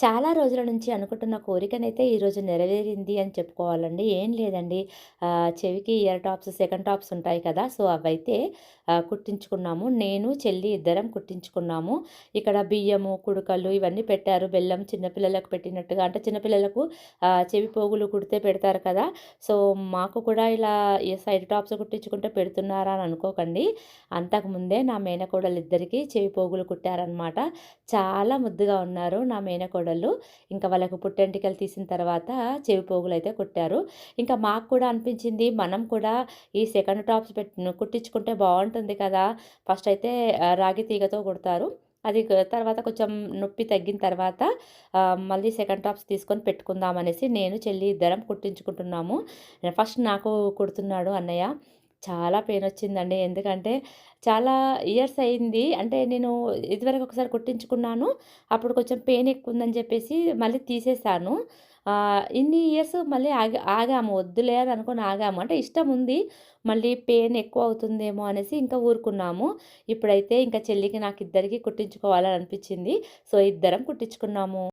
చాలా రోజుల నుంచి అనుకుంటున్న కోరికనైతే ఈరోజు నెరవేరింది అని చెప్పుకోవాలండి. ఏం లేదండి చెవికి ఇయర్ టాప్స్, సెకండ్ టాప్స్ ఉంటాయి కదా! సో, అవైతే కుట్టించుకున్నాము. నేను, చెల్లి ఇద్దరం కుట్టించుకున్నాము. ఇక్కడ బియ్యము, కుడుకలు ఇవన్నీ పెట్టారు. బెల్లం చిన్నపిల్లలకు పెట్టినట్టుగా అంటే చిన్నపిల్లలకు చెవి పోగులు కుడితే పెడతారు కదా! సో, మాకు కూడా ఇలా సైడ్ టాప్స్ కుట్టించుకుంటే పెడుతున్నారా అని అనుకోకండి. అంతకుముందే నా మేనకోడలిద్దరికీ చెవి పోగులు కుట్టారనమాట. చాలా ముద్దుగా ఉన్నారు నా మేనకోడలు. ఇంకా వాళ్ళకు పుట్టెంటికలు తీసిన తర్వాత చెవి అయితే కుట్టారు. ఇంకా మాకు కూడా అనిపించింది మనం కూడా ఈ సెకండ్ టాప్స్ పెట్టి కుట్టించుకుంటే బాగుంటుంది కదా! ఫస్ట్ అయితే రాగి తీగతో కుడతారు. అది తర్వాత కొంచెం నొప్పి తగ్గిన తర్వాత మళ్ళీ సెకండ్ టాప్స్ తీసుకొని పెట్టుకుందాం అనేసి నేను, చెల్లి ఇద్దరం కుట్టించుకుంటున్నాము. ఫస్ట్ నాకు కుడుతున్నాడు అన్నయ్య. చాలా పెయిన్ వచ్చిందండి ఎందుకంటే చాలా ఇయర్స్ అయింది. అంటే నేను ఇదివరకు ఒకసారి కుట్టించుకున్నాను. అప్పుడు కొంచెం పెయిన్ ఎక్కువ ఉందని చెప్పేసి మళ్ళీ తీసేసాను. ఇన్ని ఇయర్స్ మళ్ళీ ఆగి ఆగాము. వద్దులే అని అనుకుని ఆగాము. అంటే ఇష్టం ఉంది మళ్ళీ పెయిన్ ఎక్కువ అవుతుందేమో అనేసి ఇంకా ఊరుకున్నాము. ఇప్పుడైతే ఇంకా చెల్లికి, నాకు ఇద్దరికి కుట్టించుకోవాలని అనిపించింది. సో, ఇద్దరం కుట్టించుకున్నాము.